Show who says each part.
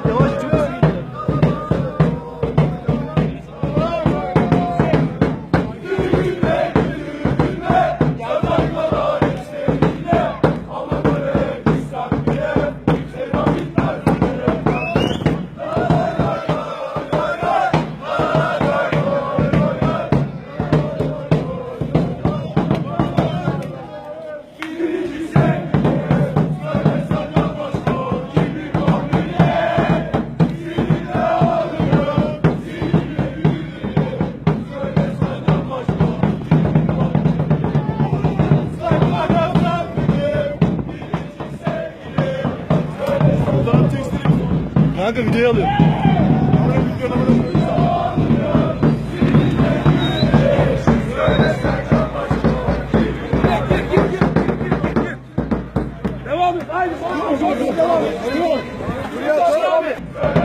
Speaker 1: Deixa
Speaker 2: Kanka videoyu alıyorum.
Speaker 1: Devam et. Haydi. Devam et. Devam et.
Speaker 2: Devam et.